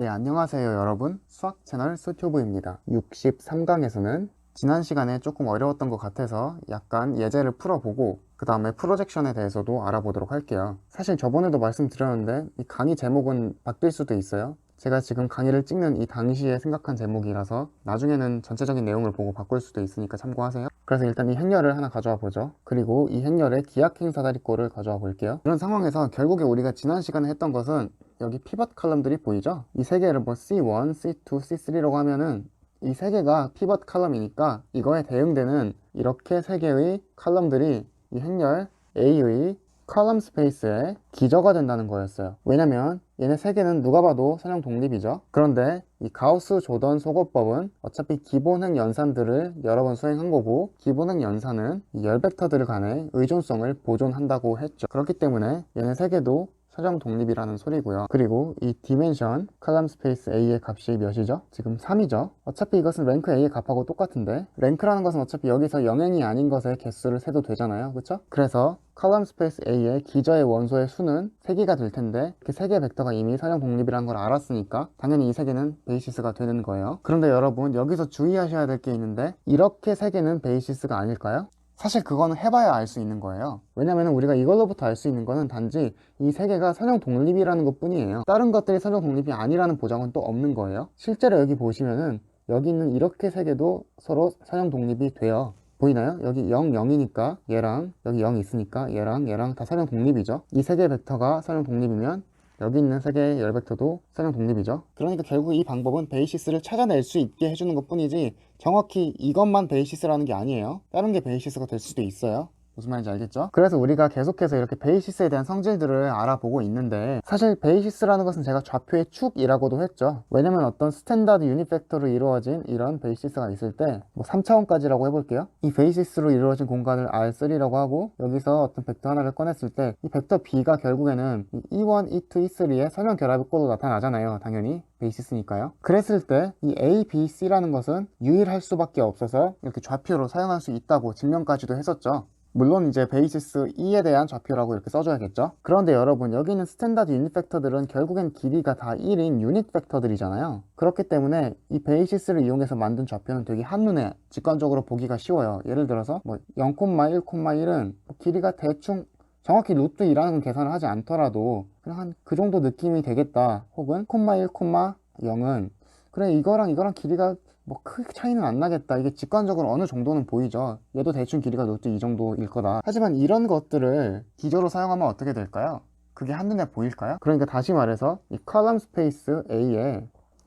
네, 안녕하세요 여러분. 수학 채널 수튜브입니다. 63강에서는 지난 시간에 조금 어려웠던 것 같아서 약간 예제를 풀어보고 그 다음에 프로젝션에 대해서도 알아보도록 할게요. 사실 저번에도 말씀드렸는데 이 강의 제목은 바뀔 수도 있어요. 제가 지금 강의를 찍는 이 당시에 생각한 제목이라서 나중에는 전체적인 내용을 보고 바꿀 수도 있으니까 참고하세요. 그래서 일단 이 행렬을 하나 가져와 보죠. 그리고 이 행렬의 기하행 사다리꼴을 가져와 볼게요. 이런 상황에서 결국에 우리가 지난 시간에 했던 것은 여기 피벗 칼럼들이 보이죠? 이 세 개를 뭐 C1, C2, C3라고 하면은 이 세 개가 피벗 칼럼이니까 이거에 대응되는 이렇게 세 개의 칼럼들이 이 행렬 A의 컬럼 스페이스에 기저가 된다는 거였어요. 왜냐면 얘네 세 개는 누가 봐도 선형 독립이죠. 그런데 이 가우스 조던 소거법은 어차피 기본행 연산들을 여러 번 수행한 거고 기본행 연산은 이 열벡터들 간의 의존성을 보존한다고 했죠. 그렇기 때문에 얘네 세 개도 사정 독립이라는 소리고요. 그리고 이 디멘션 칼럼 스페이스 A의 값이 몇이죠? 지금 3이죠. 어차피 이것은 랭크 A의 값하고 똑같은데 랭크라는 것은 어차피 여기서 영행이 아닌 것의 개수를 세도 되잖아요. 그렇죠? 그래서 칼럼 스페이스 A의 기저의 원소의 수는 3개가 될 텐데 그 3개의 벡터가 이미 사정 독립이라는 걸 알았으니까 당연히 이 3개는 베이시스가 되는 거예요. 그런데 여러분 여기서 주의하셔야 될 게 있는데 이렇게 3개는 베이시스가 아닐까요? 사실 그거는 해봐야 알 수 있는 거예요. 왜냐면 우리가 이걸로부터 알 수 있는 거는 단지 이세 개가 선형 독립이라는 것 뿐이에요. 다른 것들이 선형 독립이 아니라는 보장은 또 없는 거예요. 실제로 여기 보시면은 여기 있는 이렇게 세 개도 서로 선형 독립이 돼요. 보이나요? 여기 0, 0이니까 얘랑 여기 0 있으니까 얘랑 얘랑 다 선형 독립이죠. 이세 개의 벡터가 선형 독립이면 여기 있는 세 개의 열 벡터도 선형 독립이죠. 그러니까 결국 이 방법은 베이시스를 찾아낼 수 있게 해주는 것 뿐이지 정확히 이것만 베이시스라는 게 아니에요. 다른 게 베이시스가 될 수도 있어요. 무슨 말인지 알겠죠? 그래서 우리가 계속해서 이렇게 베이시스에 대한 성질들을 알아보고 있는데 사실 베이시스라는 것은 제가 좌표의 축이라고도 했죠. 왜냐면 어떤 스탠다드 유닛 벡터로 이루어진 이런 베이시스가 있을 때 뭐 3차원까지라고 해볼게요. 이 베이시스로 이루어진 공간을 R3라고 하고 여기서 어떤 벡터 하나를 꺼냈을 때 이 벡터 B가 결국에는 이 E1, E2, E3의 선형 결합의 꼴로 나타나잖아요. 당연히. 베이시스니까요. 그랬을 때 이 A, B, C라는 것은 유일할 수밖에 없어서 이렇게 좌표로 사용할 수 있다고 증명까지도 했었죠. 물론 이제 베이시스 2에 대한 좌표라고 이렇게 써줘야겠죠. 그런데 여러분 여기 있는 스탠다드 유닛 벡터들은 결국엔 길이가 다 1인 유닛 벡터들이잖아요. 그렇기 때문에 이 베이시스를 이용해서 만든 좌표는 되게 한눈에 직관적으로 보기가 쉬워요. 예를 들어서 뭐 0,1,1은 길이가 대충 정확히 루트 2라는 계산을 하지 않더라도 그냥 한 그 정도 느낌이 되겠다. 혹은 콤마 1, 콤마 0은 그래 이거랑 이거랑 길이가 뭐 크게 차이는 안 나겠다. 이게 직관적으로 어느 정도는 보이죠. 얘도 대충 길이가 루트 2 정도일 거다. 하지만 이런 것들을 기저로 사용하면 어떻게 될까요? 그게 한눈에 보일까요? 그러니까 다시 말해서 이 컬럼 스페이스 A에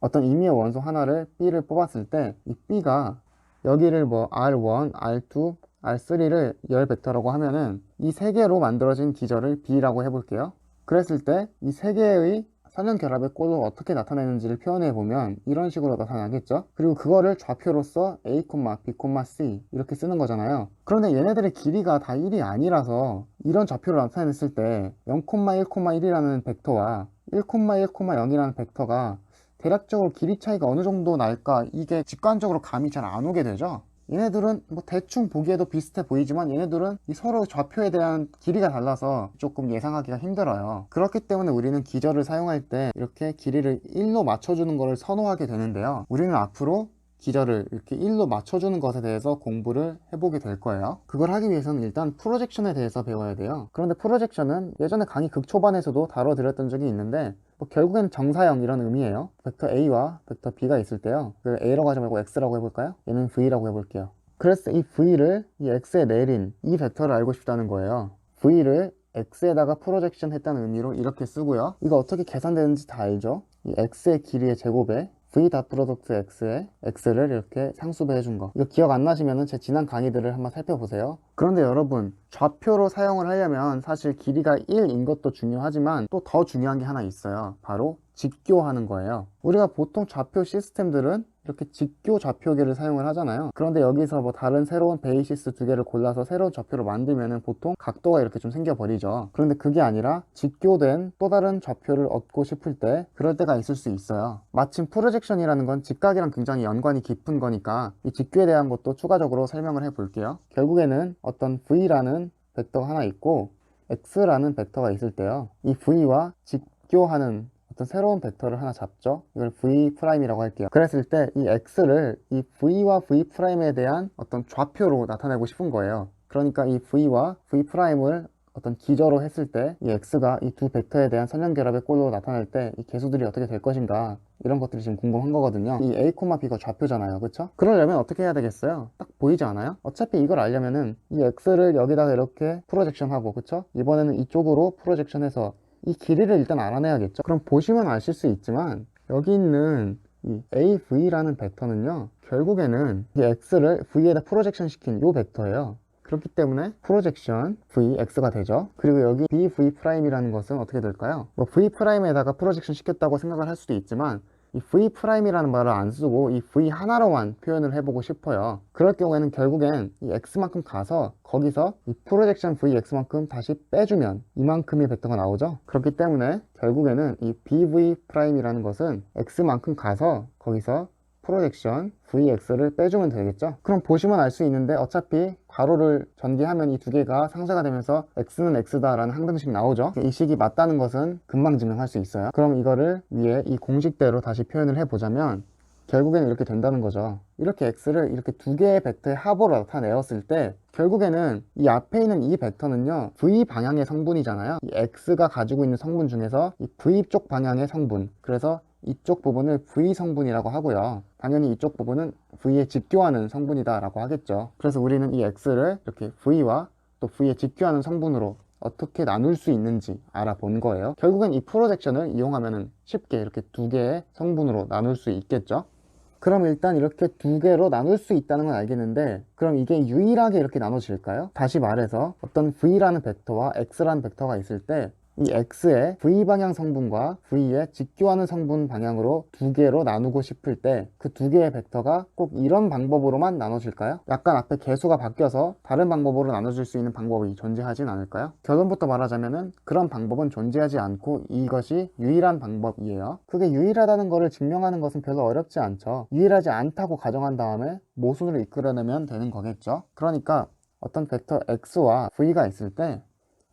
어떤 임의의 원소 하나를 B를 뽑았을 때 이 B가 여기를 뭐 R1, R2, R3를 열 벡터라고 하면은 이 세 개로 만들어진 기저를 B라고 해볼게요. 그랬을 때 이 세 개의 선형 결합의 꼴을 어떻게 나타내는지를 표현해 보면 이런 식으로 나타나겠죠. 그리고 그거를 좌표로서 A, B, C 이렇게 쓰는 거잖아요. 그런데 얘네들의 길이가 다 1이 아니라서 이런 좌표를 나타냈을 때 0,1,1이라는 벡터와 1,1,0이라는 벡터가 대략적으로 길이 차이가 어느 정도 날까 이게 직관적으로 감이 잘 안 오게 되죠. 얘네들은 뭐 대충 보기에도 비슷해 보이지만 얘네들은 이 서로 좌표에 대한 길이가 달라서 조금 예상하기가 힘들어요. 그렇기 때문에 우리는 기저를 사용할 때 이렇게 길이를 1로 맞춰주는 것을 선호하게 되는데요. 우리는 앞으로 기저를 이렇게 1로 맞춰주는 것에 대해서 공부를 해보게 될 거예요. 그걸 하기 위해서는 일단 프로젝션에 대해서 배워야 돼요. 그런데 프로젝션은 예전에 강의 극초반에서도 다뤄드렸던 적이 있는데 뭐 결국엔 정사형 이런 의미예요. 벡터 A와 벡터 B가 있을 때요. 그 A라고 하지 말고 X라고 해볼까요? 얘는 V라고 해볼게요. 그래서 이 V를 이 X에 내린 이 벡터를 알고 싶다는 거예요. V를 X에다가 프로젝션 했다는 의미로 이렇게 쓰고요. 이거 어떻게 계산되는지 다 알죠? 이 X의 길이의 제곱에 V 닷 프로덕트 X에 X를 이렇게 상수배해 준 거. 이거 기억 안 나시면 제 지난 강의들을 한번 살펴보세요. 그런데 여러분, 좌표로 사용을 하려면 사실 길이가 1인 것도 중요하지만 또 더 중요한 게 하나 있어요. 바로 직교하는 거예요. 우리가 보통 좌표 시스템들은 이렇게 직교 좌표계를 사용을 하잖아요. 그런데 여기서 뭐 다른 새로운 베이시스 두 개를 골라서 새로운 좌표를 만들면은 보통 각도가 이렇게 좀 생겨버리죠. 그런데 그게 아니라 직교된 또 다른 좌표를 얻고 싶을 때 그럴 때가 있을 수 있어요. 마침 프로젝션이라는 건 직각이랑 굉장히 연관이 깊은 거니까 이 직교에 대한 것도 추가적으로 설명을 해 볼게요. 결국에는 어떤 V라는 벡터가 하나 있고 X라는 벡터가 있을 때요. 이 V와 직교하는 어떤 새로운 벡터를 하나 잡죠. 이걸 v 프라임이라고 할게요. 그랬을 때 이 x를 이 v와 v 프라임에 대한 어떤 좌표로 나타내고 싶은 거예요. 그러니까 이 v와 v 프라임을 어떤 기저로 했을 때 이 x가 이 두 벡터에 대한 선형 결합의 꼴로 나타날 때 이 개수들이 어떻게 될 것인가 이런 것들이 지금 궁금한 거거든요. 이 a, b가 좌표잖아요. 그쵸? 그러려면 어떻게 해야 되겠어요? 딱 보이지 않아요? 어차피 이걸 알려면은 이 x를 여기다가 이렇게 프로젝션하고 그쵸? 이번에는 이쪽으로 프로젝션해서 이 길이를 일단 알아내야겠죠. 그럼 보시면 아실 수 있지만 여기 있는 이 av라는 벡터는요. 결국에는 이 x를 v에다 프로젝션 시킨 이 벡터예요. 그렇기 때문에 프로젝션 vx가 되죠. 그리고 여기 bv 프라임이라는 것은 어떻게 될까요? 뭐 v 프라임에다가 프로젝션 시켰다고 생각을 할 수도 있지만 이 v 프라임이라는 말을 안 쓰고 이 v 하나로만 표현을 해보고 싶어요. 그럴 경우에는 결국엔 이 x만큼 가서 거기서 이 프로젝션 vx만큼 다시 빼주면 이만큼의 벡터가 나오죠. 그렇기 때문에 결국에는 이 bv 프라임이라는 것은 x만큼 가서 거기서 프로젝션 vx를 빼주면 되겠죠 그럼 보시면 알 수 있는데 어차피 괄호를 전개하면 이 두 개가 상쇄가 되면서 x는 x다 라는 항등식 나오죠. 이 식이 맞다는 것은 금방 증명할 수 있어요. 그럼 이거를 위에 이 공식대로 다시 표현을 해보자면 결국에는 이렇게 된다는 거죠. 이렇게 x를 이렇게 두 개의 벡터의 합으로 나타내었을 때 결국에는 이 앞에 있는 이 벡터는요 v 방향의 성분이잖아요. 이 x가 가지고 있는 성분 중에서 이 v 쪽 방향의 성분 그래서 이쪽 부분을 V 성분이라고 하고요. 당연히 이쪽 부분은 V에 직교하는 성분이다라고 하겠죠. 그래서 우리는 이 X를 이렇게 V와 또 V에 직교하는 성분으로 어떻게 나눌 수 있는지 알아본 거예요. 결국엔 이 프로젝션을 이용하면 쉽게 이렇게 두 개의 성분으로 나눌 수 있겠죠. 그럼 일단 이렇게 두 개로 나눌 수 있다는 건 알겠는데 그럼 이게 유일하게 이렇게 나눠질까요? 다시 말해서 어떤 V라는 벡터와 X라는 벡터가 있을 때 이 x의 v 방향 성분과 v의 직교하는 성분 방향으로 두 개로 나누고 싶을 때 그 두 개의 벡터가 꼭 이런 방법으로만 나눠질까요? 약간 앞에 개수가 바뀌어서 다른 방법으로 나눠질 수 있는 방법이 존재하진 않을까요? 결론부터 말하자면 은 그런 방법은 존재하지 않고 이것이 유일한 방법이에요. 그게 유일하다는 것을 증명하는 것은 별로 어렵지 않죠. 유일하지 않다고 가정한 다음에 모순을 이끌어내면 되는 거겠죠. 그러니까 어떤 벡터 x와 v가 있을 때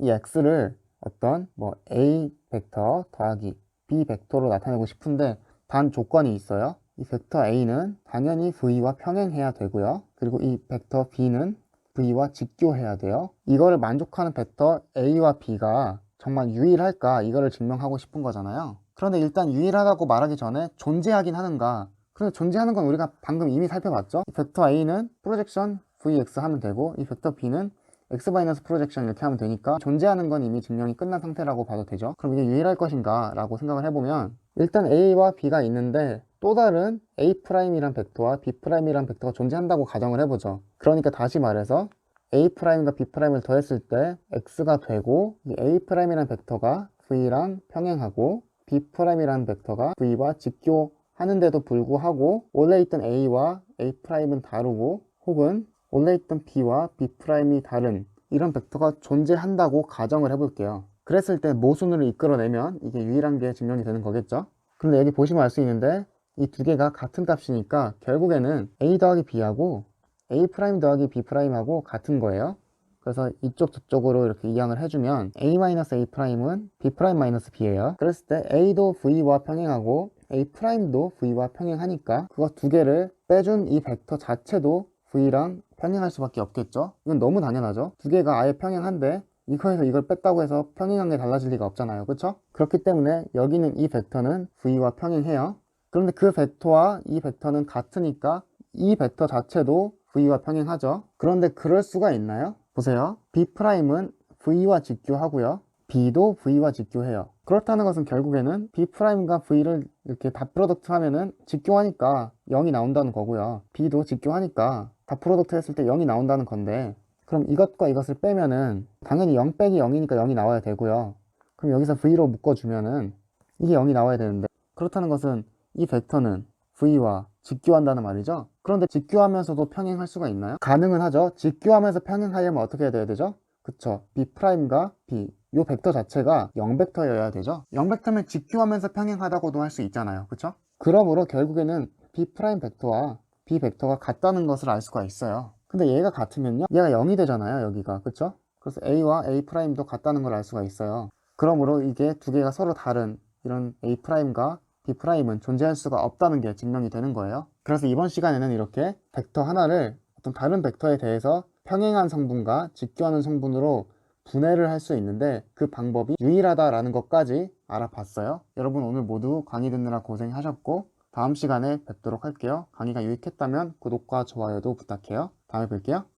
이 x를 어떤 뭐 a 벡터 더하기 b 벡터로 나타내고 싶은데 단 조건이 있어요. 이 벡터 a는 당연히 v와 평행해야 되고요. 그리고 이 벡터 b는 v와 직교해야 돼요. 이거를 만족하는 벡터 a와 b가 정말 유일할까 이거를 증명하고 싶은 거잖아요. 그런데 일단 유일하다고 말하기 전에 존재하긴 하는가? 그런데 존재하는 건 우리가 방금 이미 살펴봤죠. 이 벡터 a는 프로젝션 vx 하면 되고 이 벡터 b는 x 바이너스 프로젝션 이렇게 하면 되니까 존재하는 건 이미 증명이 끝난 상태라고 봐도 되죠? 그럼 이게 유일할 것인가 라고 생각을 해보면 일단 a와 b가 있는데 또 다른 a'이란 벡터와 b'이란 벡터가 존재한다고 가정을 해보죠. 그러니까 다시 말해서 a'과 b'을 더했을 때 x가 되고 이 a'이란 벡터가 v랑 평행하고 b'이란 벡터가 v와 직교하는데도 불구하고 원래 있던 a와 a'은 다르고 혹은 원래 있던 b와 b'이 다른 이런 벡터가 존재한다고 가정을 해볼게요. 그랬을 때 모순으로 이끌어내면 이게 유일한 게 증명이 되는 거겠죠? 그런데 여기 보시면 알 수 있는데 이 두 개가 같은 값이니까 결국에는 a 더하기 b하고 a 더하기 b 프라임하고 같은 거예요. 그래서 이쪽 저쪽으로 이렇게 이항을 해주면 a 마이너스 a 프라임은 b 프라임 마이너스 b예요. 그랬을 때 a도 v와 평행하고 a 프라임도 v와 평행하니까 그거 두 개를 빼준 이 벡터 자체도 v랑 평행할 수밖에 없겠죠? 이건 너무 당연하죠? 두 개가 아예 평행한데 이거에서 이걸 뺐다고 해서 평행한 게 달라질 리가 없잖아요. 그렇죠 그렇기 때문에 여기는 이 벡터는 v와 평행해요. 그런데 그 벡터와 이 벡터는 같으니까 이 벡터 자체도 v와 평행하죠. 그런데 그럴 수가 있나요? 보세요. B'은 v와 직교하고요. B도 v와 직교해요. 그렇다는 것은 결국에는 b'과 v를 이렇게 다 프로덕트 하면은 직교하니까 0이 나온다는 거고요. B도 직교하니까 다 프로덕트 했을 때 0이 나온다는 건데 그럼 이것과 이것을 빼면은 당연히 0 빼기 0이니까 0이 나와야 되고요. 그럼 여기서 v로 묶어주면은 이게 0이 나와야 되는데 그렇다는 것은 이 벡터는 v와 직교한다는 말이죠? 그런데 직교하면서도 평행할 수가 있나요? 가능은 하죠. 직교하면서 평행하려면 어떻게 해야 되죠? 그쵸. b'과 b. 이 벡터 자체가 0벡터여야 되죠? 0벡터면 직교하면서 평행하다고도 할 수 있잖아요. 그쵸? 그러므로 결국에는 b' 벡터와 b 벡터가 같다는 것을 알 수가 있어요 근데 얘가 같으면요 얘가 0이 되잖아요 여기가 그쵸? 그래서 a와 a'도 같다는 걸 알 수가 있어요 그러므로 이게 두 개가 서로 다른 이런 A'과 B'은 존재할 수가 없다는 게 증명이 되는 거예요. 그래서 이번 시간에는 이렇게 벡터 하나를 어떤 다른 벡터에 대해서 평행한 성분과 직교하는 성분으로 분해를 할 수 있는데 그 방법이 유일하다라는 것까지 알아봤어요. 여러분 오늘 모두 강의 듣느라 고생하셨고 다음 시간에 뵙도록 할게요. 강의가 유익했다면 구독과 좋아요도 부탁해요. 다음에 뵐게요.